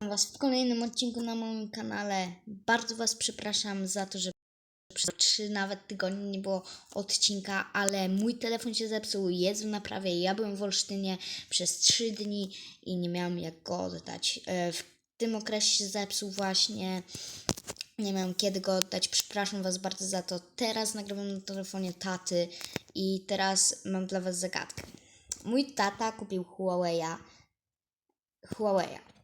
Was w kolejnym odcinku na moim kanale. Bardzo Was przepraszam za to, że przez trzy nawet tygodnie nie było odcinka, ale mój telefon się zepsuł, jest w naprawie. Ja byłem w Olsztynie przez trzy dni i nie miałam jak go oddać. E, W tym okresie się zepsuł właśnie. Nie miałam kiedy go oddać. Przepraszam Was bardzo za to. Teraz nagrywam na telefonie taty i teraz mam dla Was zagadkę. Mój tata kupił Huawei'a. Huawei'a.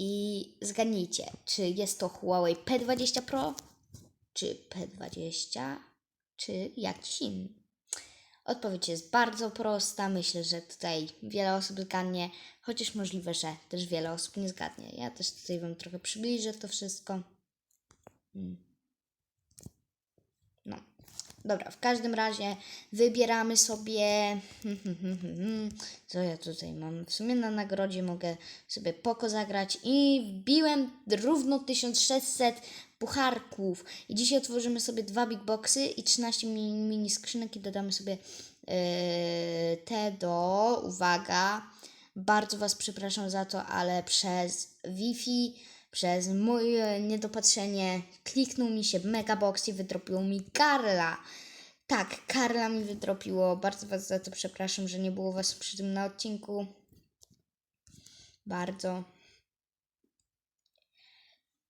I zgadnijcie, czy jest to Huawei P20 Pro, czy P20, czy jakiś inny. Odpowiedź jest bardzo prosta. Myślę, że tutaj wiele osób zgadnie, chociaż możliwe, że też wiele osób nie zgadnie. Ja też tutaj Wam trochę przybliżę to wszystko. Hmm. Dobra, w każdym razie wybieramy sobie. Co ja tutaj mam? W sumie na nagrodzie mogę sobie poko zagrać i wbiłem równo 1600 pucharków. I dzisiaj otworzymy sobie dwa big boxy i 13 mini, mini skrzynek i dodamy sobie yy, te do. Uwaga. Bardzo Was przepraszam za to, ale przez Wi-Fi, przez moje niedopatrzenie kliknął mi się Megabox i wydropiło mi Karla. Tak, Karla mi wydropiło. Bardzo Was za to przepraszam, że nie było Was przy tym na odcinku. Bardzo.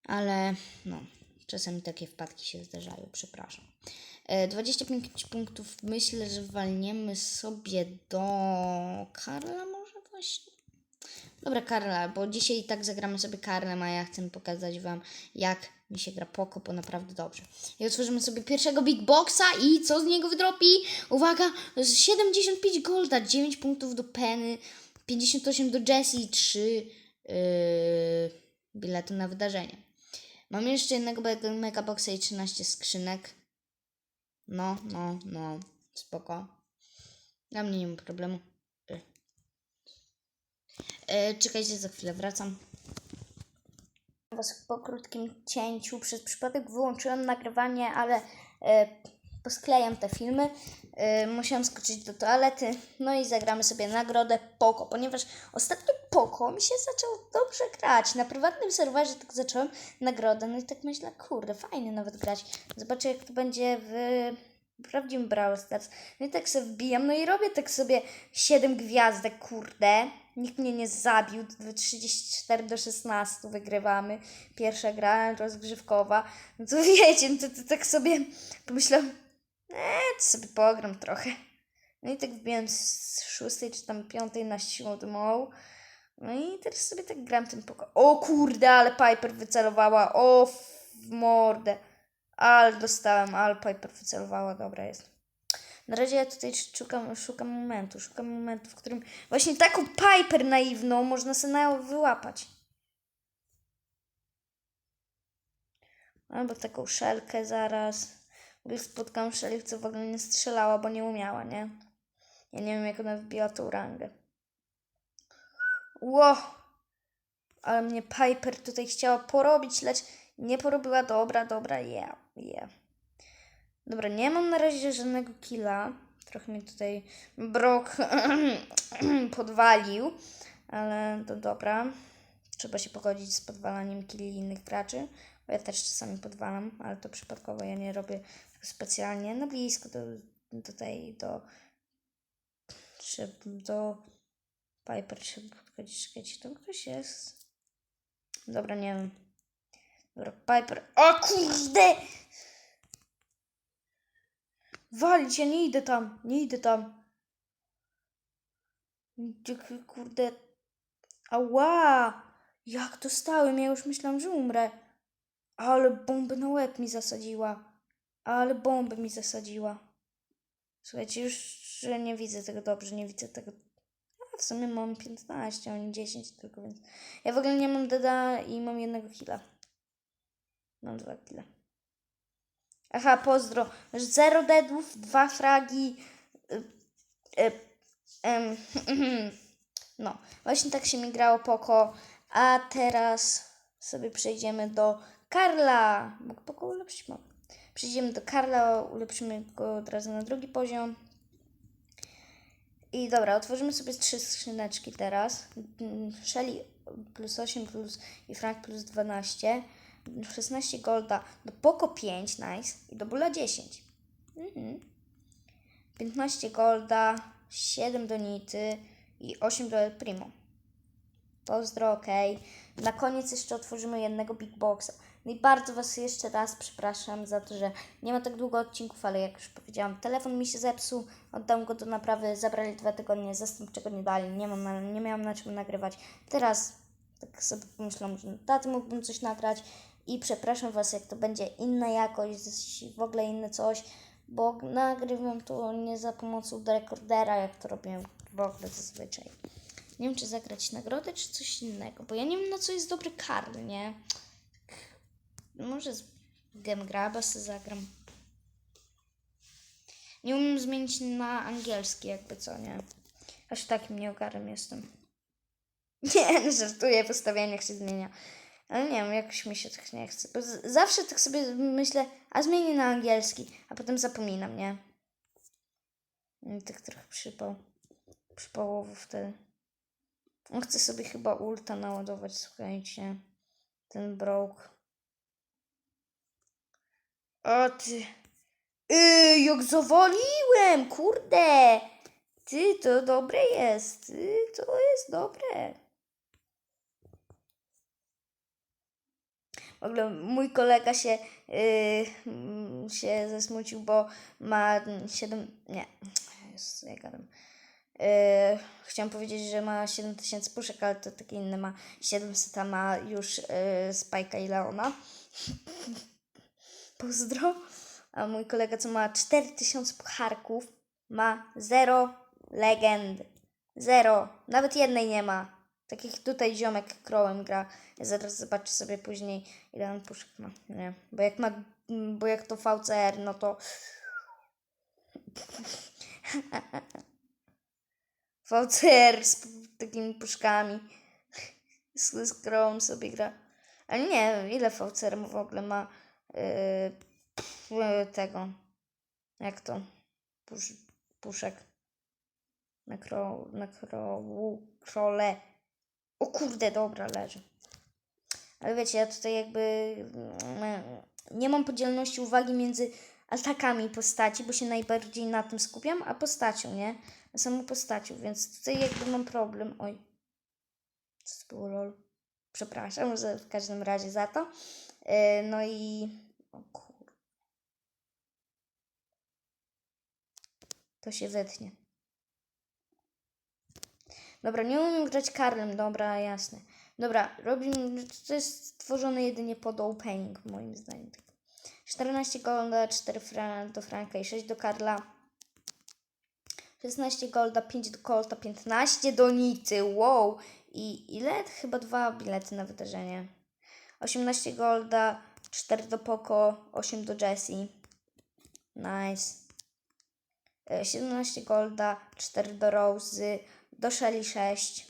Ale no, czasami takie wpadki się zdarzają, przepraszam. E, 25 punktów myślę, że walniemy sobie do Karla może właśnie. Dobra, Karla, bo dzisiaj i tak zagramy sobie Karlem, a ja chcę pokazać Wam, jak mi się gra Poko, bo naprawdę dobrze. I otworzymy sobie pierwszego Big Boxa i co z niego wydropi? Uwaga, 75 golda, 9 punktów do Penny, 58 do Jessie, 3 yy, bilety na wydarzenie. Mam jeszcze jednego Mega Boxa i 13 skrzynek. No, no, no, spoko. Dla mnie nie ma problemu. E, czekajcie, za chwilę wracam. Was po krótkim cięciu przez przypadek wyłączyłem nagrywanie, ale e, posklejam te filmy. E, musiałam skoczyć do toalety, no i zagramy sobie nagrodę Poko, ponieważ ostatnio Poko mi się zaczął dobrze grać. Na prywatnym serwerze tak zacząłem nagrodę, no i tak myślę, kurde, fajnie nawet grać. Zobaczę jak to będzie w prawdziwym Brawl Stars. No i tak sobie wbijam, no i robię tak sobie 7 gwiazdek, kurde. Nikt mnie nie zabił, 34 do 16 wygrywamy. Pierwsza gra rozgrzewkowa. No to wiecie, no to, to tak sobie pomyślałam, eee, to sobie pogram trochę. No i tak wbiłem z szóstej czy tam piątej na siódmą. No i teraz sobie tak gram tym poko. O kurde, ale Piper wycelowała. O w mordę. Ale dostałem, ale Piper wycelowała. Dobra jest. Na razie ja tutaj szukam, szukam momentu. Szukam momentu, w którym właśnie taką Piper naiwną można sobie wyłapać. Albo taką szelkę zaraz. Ogóle spotkałam szelkę, co w ogóle nie strzelała, bo nie umiała, nie? Ja nie wiem, jak ona wbiła tą rangę. Ło! Ale mnie Piper tutaj chciała porobić, lecz nie porobiła. Dobra, dobra, yeah, yeah. Dobra, nie mam na razie żadnego killa. Trochę mi tutaj Brok podwalił, ale to dobra. Trzeba się pogodzić z podwalaniem killi innych graczy, bo ja też czasami podwalam, ale to przypadkowo ja nie robię specjalnie. Na blisko do, tutaj do trzeba do Piper trzeba podchodzić. Czekajcie, tam ktoś jest. Dobra, nie wiem. Piper. O kurde! Walić, ja nie idę tam, nie idę tam. Kurde. Ała! Jak dostałem? Ja już myślałam, że umrę. Ale bombę na łeb mi zasadziła. Ale bombę mi zasadziła. Słuchajcie, już że nie widzę tego dobrze, nie widzę tego. A w sumie mam 15, a oni 10 tylko, więc. Ja w ogóle nie mam deda i mam jednego killa. Mam dwa killa. Aha, pozdro. Zero deadów, dwa fragi. Y, y, no, właśnie tak się mi grało Poko. A teraz sobie przejdziemy do Karla. Mogę Poko ulepszyć? Mogę. Przejdziemy do Karla, ulepszymy go od razu na drugi poziom. I dobra, otworzymy sobie trzy skrzyneczki teraz. Shelly plus 8 plus i Frank plus 12. 16 golda do Poco 5, nice. I do Bula 10. Mhm. 15 golda, 7 do Nity i 8 do El Primo. Pozdro, okej. Na koniec jeszcze otworzymy jednego Big Boxa. No i bardzo Was jeszcze raz przepraszam za to, że nie ma tak długo odcinków, ale jak już powiedziałam, telefon mi się zepsuł, oddam go do naprawy, zabrali dwa tygodnie, zastępczego nie dali, nie, mam, nie miałam na czym nagrywać. Teraz tak sobie pomyślałam, że na taty mógłbym coś nagrać i przepraszam Was, jak to będzie inna jakość, w ogóle inne coś, bo nagrywam to nie za pomocą rekordera, jak to robię w ogóle zazwyczaj. Nie wiem, czy zagrać nagrodę, czy coś innego, bo ja nie wiem, na co jest dobry Karl, nie? Może z Game Graba sobie zagram. Nie umiem zmienić na angielski, jakby co, nie? Aż takim nieogarem jestem. Nie, żartuję, w ustawieniach się zmienia. Ale nie wiem, jakoś mi się tak nie chce. Bo zawsze tak sobie myślę, a zmienię na angielski, a potem zapominam, nie? I tak trochę przypał. Przypałowo wtedy. On chce sobie chyba ulta naładować, słuchajcie. Ten broke. O ty. Yy, jak zawaliłem, kurde. Ty, to dobre jest. Ty, to jest dobre. W ogóle mój kolega się, yy, się zasmucił, bo ma 7. Nie, Jezus, ja gadam. Yy, chciałam powiedzieć, że ma 7000 puszek, ale to taki inny ma 700, a ma już yy, Spike'a i Leona. Pozdro. A mój kolega, co ma 4000 pucharków, ma 0 legend. Zero. Nawet jednej nie ma. Tak jak tutaj ziomek Crowem gra. Ja zaraz zobaczę sobie później, ile on puszek ma. Nie. Bo jak ma, bo jak to VCR, no to... VCR z takimi puszkami. Z, z sobie gra. Ale nie, ile VCR w ogóle ma yy, tego. Jak to? Pusz, puszek. Na kro, na krowu, krole. O kurde, dobra, leży. Ale wiecie, ja tutaj jakby mm, nie mam podzielności uwagi między atakami postaci, bo się najbardziej na tym skupiam, a postacią, nie? Na samą postacią, więc tutaj jakby mam problem. Oj. Co to było, lol? Przepraszam za, w każdym razie za to. Yy, no i... O kur... To się wytnie. Dobra, nie umiem grać Karlem, dobra, jasne. Dobra, robimy, to jest stworzone jedynie pod opening, moim zdaniem. 14 golda, 4 fra- do Franka i 6 do Karla. 16 golda, 5 do Colta, 15 do Nity, wow! I ile? Chyba dwa bilety na wydarzenie. 18 golda, 4 do Poco, 8 do Jessie. Nice. E, 17 golda, 4 do Rose, do Shelly 6.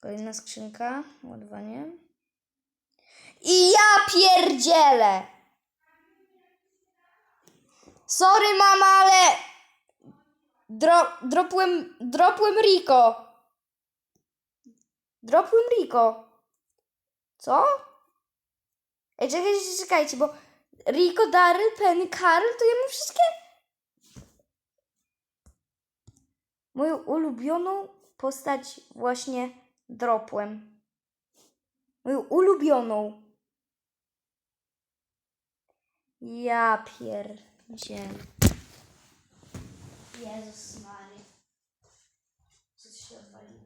Kolejna skrzynka, ładowanie. I ja pierdzielę! Sorry mama, ale Dro dropłem, dropłem Rico. Dropłem Rico. Co? Ej, czekajcie, czekajcie, bo Rico, Daryl, Penny, Karl, to ja mam wszystkie moją ulubioną postać właśnie dropłem. Moją ulubioną. Ja pierdzie. Jezus Maria. Coś się odwaliło.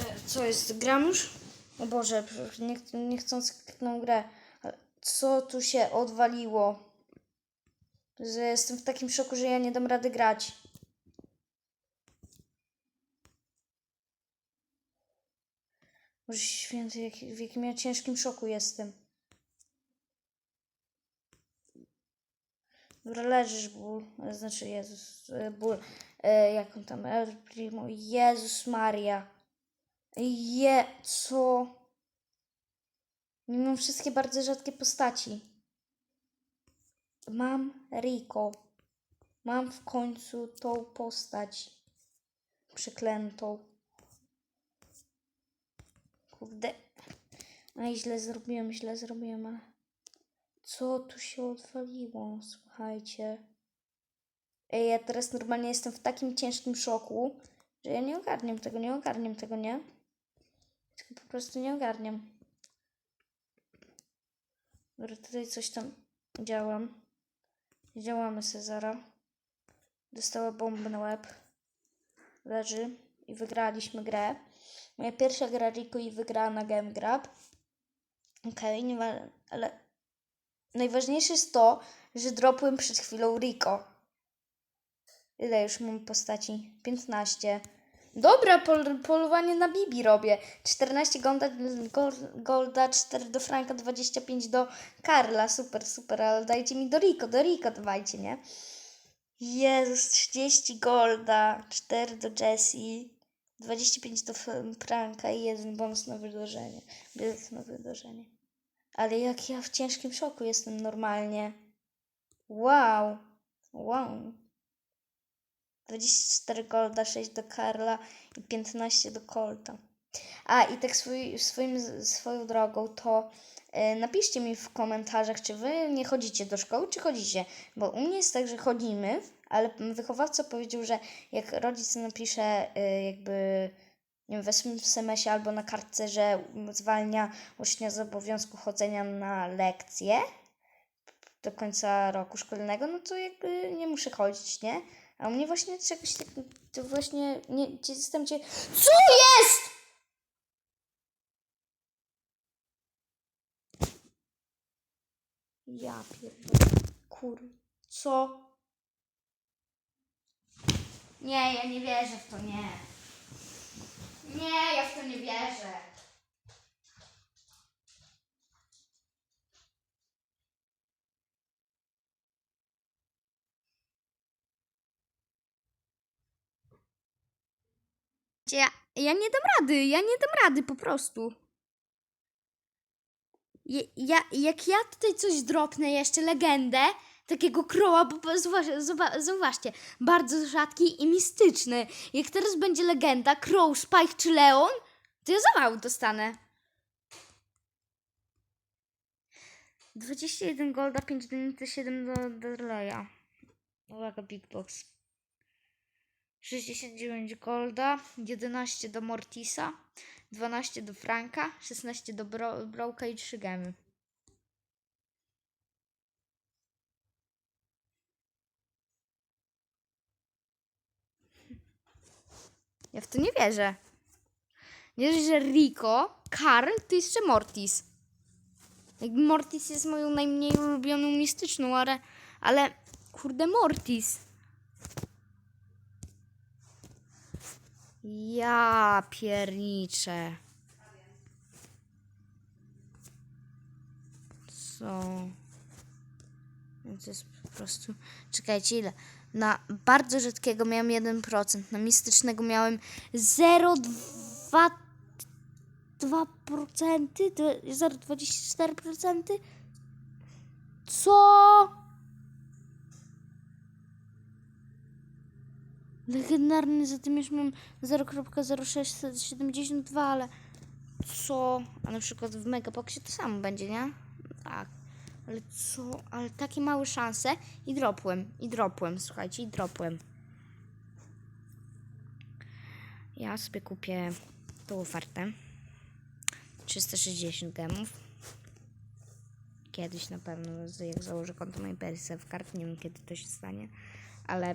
E, Co jest? Gram już? O Boże, nie, nie chcąc kliknął grę. Co tu się odwaliło? Że jestem w takim szoku, że ja nie dam rady grać. Boże święty, jak, w jakim ja ciężkim szoku jestem. Dobra, leżysz ból. Znaczy Jezus, e, ból. E, jak on tam? El Primo. Jezus Maria. Je, co? Mimo wszystkie bardzo rzadkie postaci. Mam Rico. Mam w końcu tą postać przeklętą. Kurde. Ej, źle zrobiłem, źle zrobiłem. Co tu się odwaliło? Słuchajcie. Ej, ja teraz normalnie jestem w takim ciężkim szoku, że ja nie ogarniam tego, nie ogarniam tego, nie? Po prostu nie ogarniam. Dobra, tutaj coś tam działam. Działamy Cezara. Dostała bombę na łeb. Leży. I wygraliśmy grę. Moja pierwsza gra Rico i wygrała na Game Grab. Okej, nie ma, ale najważniejsze jest to, że dropłem przed chwilą Rico. Ile już mam postaci? 15. Dobra, pol, polowanie na Bibi robię. 14 golda, gol, golda, 4 do Franka, 25 do Karla. Super, super, ale dajcie mi do Rico, do Rico dawajcie, nie? Jezus, 30 golda, 4 do Jessie, 25 do Franka i jeden bonus na wydarzenie. Bilet na wydarzenie. Ale jak ja w ciężkim szoku jestem normalnie. Wow. Wow. 24 golda, 6 do Karla i 15 do Colta. A i tak swój, swoim, swoją drogą to e, napiszcie mi w komentarzach, czy wy nie chodzicie do szkoły, czy chodzicie. Bo u mnie jest tak, że chodzimy, ale wychowawca powiedział, że jak rodzic napisze e, jakby nie wiem, w SMS-ie albo na kartce, że zwalnia ucznia z obowiązku chodzenia na lekcje do końca roku szkolnego, no to jakby nie muszę chodzić, nie? A u mnie właśnie czegoś tak, to właśnie nie, jestem cię... CO JEST?! Ja pierdolę. Kur... Co? Nie, ja nie wierzę w to, nie. Nie, ja w to nie wierzę. Ja, ja nie dam rady, ja nie dam rady po prostu. Ja, ja, jak ja tutaj coś dropnę, jeszcze legendę, takiego kroła, bo zauważ, zauwa- zauważcie, bardzo rzadki i mistyczny. Jak teraz będzie legenda, crow, spike czy leon, to ja za mało dostanę. 21 golda, 5 dni, 7 do Darleya. Uwaga, big box. 69 golda, 11 do Mortisa, 12 do Franka, 16 do Bro Broka i 3 gemy. Ja w to nie wierzę. Nie wierzę, że Rico, Karl, to jeszcze Mortis. Jakby Mortis jest moją najmniej ulubioną mistyczną, ale, ale kurde Mortis. Ja pierniczę. Co? To jest po prostu... Czekajcie, ile? Na bardzo rzadkiego miałem 1%, na mistycznego miałem 0,2%, 2%, 0,24%? Co? Legendarny za tym już mam 0,0672, ale co? A na przykład w Megaboxie to samo będzie, nie? Tak. Ale co? Ale takie małe szanse i dropłem, i dropłem, słuchajcie, i dropłem. Ja sobie kupię tą ofertę. 360 gemów. Kiedyś na pewno, jak założę konto mojej persy w kart, nie wiem kiedy to się stanie, ale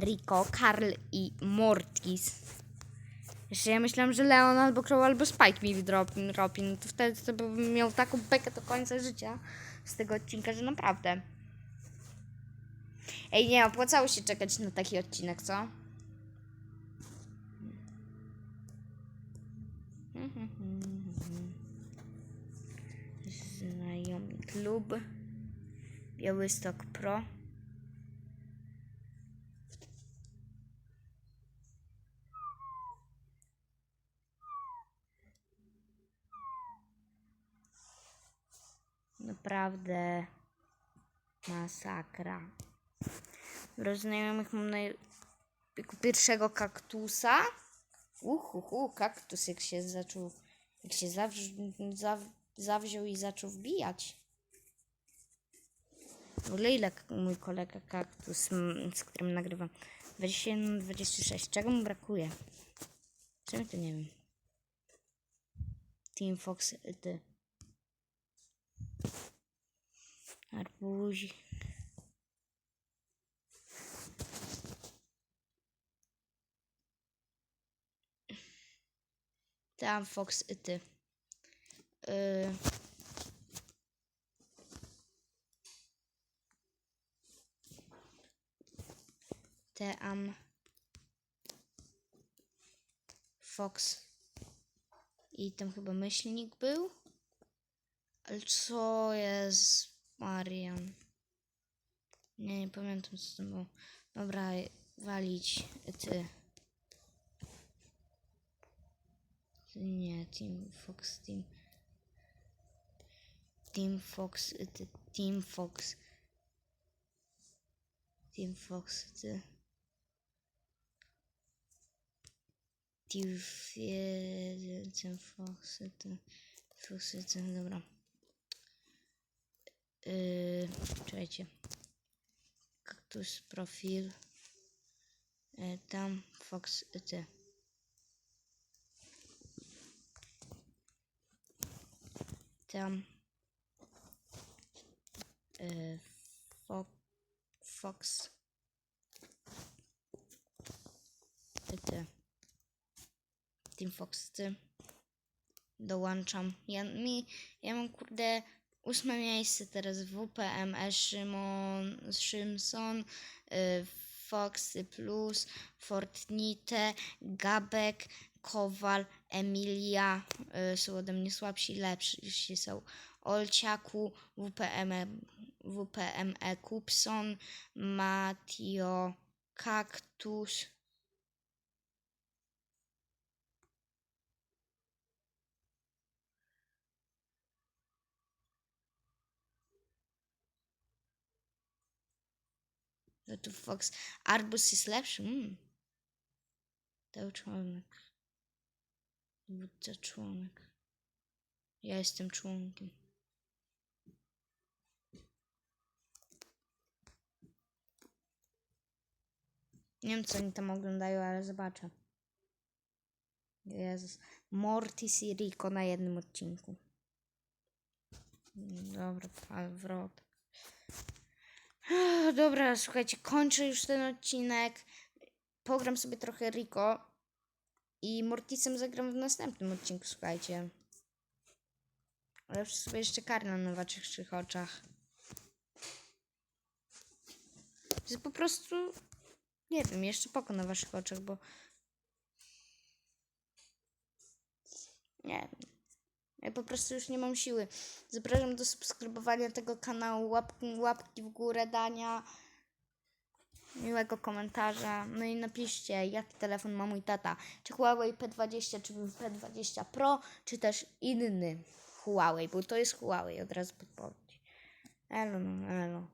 Rico, Karl i Mortis. Jeszcze ja myślałam, że Leon albo Crow albo Spike mi wydropi, dropi, no to wtedy to bym miał taką bekę do końca życia z tego odcinka, że naprawdę. Ej, nie, opłacało się czekać na taki odcinek, co? Znajomy klub. Białystok Pro. Naprawdę masakra. Dobra, znajomych mam na, pierwszego kaktusa. Uhuhu, kaktus jak się zaczął, jak się zawrz, zaw, zawziął i zaczął wbijać. W ogóle ile mój kolega kaktus, z którym nagrywam? 21, 26. Czego mu brakuje? Czemu to nie wiem? Team Fox, y, ty. Arbuzi. Tam Fox, y, ty. Y... Team Fox i tam chyba myślnik był. Ale co jest Marian? Nie, nie pamiętam co to było. Dobra, walić ty. Nie, Team Fox, Team. Team Fox, ty, Team Fox. Team Fox, ty. Team Fox, ty. Fox, ty, dobra. Yy, czekajcie. Kaktus, profil. Yy, tam, Fox, ty. Tam. Yy, fo, Fox. Ty. Team Fox, ty. Dołączam. Ja, mi, ja mam kurde ósme miejsce teraz WPM, E. Szymon, Szymson, y, Foxy Plus, Fortnite, Gabek, Kowal, Emilia y, są ode mnie słabsi, lepsi są Olciaku, WPM, WPME Kupson, Matio, Kaktus, że tu Fox. Arbus jest lepszy. Mm. To członek. Dowódca członek. Ja jestem członkiem. Nie wiem, co oni tam oglądają, ale zobaczę. Jezus. Mortis i Rico na jednym odcinku. Dobra, ale wrot. Dobra, słuchajcie, kończę już ten odcinek. Pogram sobie trochę Rico. I Mortisem zagram w następnym odcinku, słuchajcie. Ale sobie jeszcze karnę na waszych oczach. Jest po prostu... Nie wiem, jeszcze poko na waszych oczach, bo... Nie wiem. Ja po prostu już nie mam siły. Zapraszam do subskrybowania tego kanału, łapki, łapki w górę, dania, miłego komentarza. No i napiszcie, jaki telefon ma mój tata. Czy Huawei P20, czy P20 Pro, czy też inny Huawei, bo to jest Huawei, od razu podpowiedź. Elo, elo.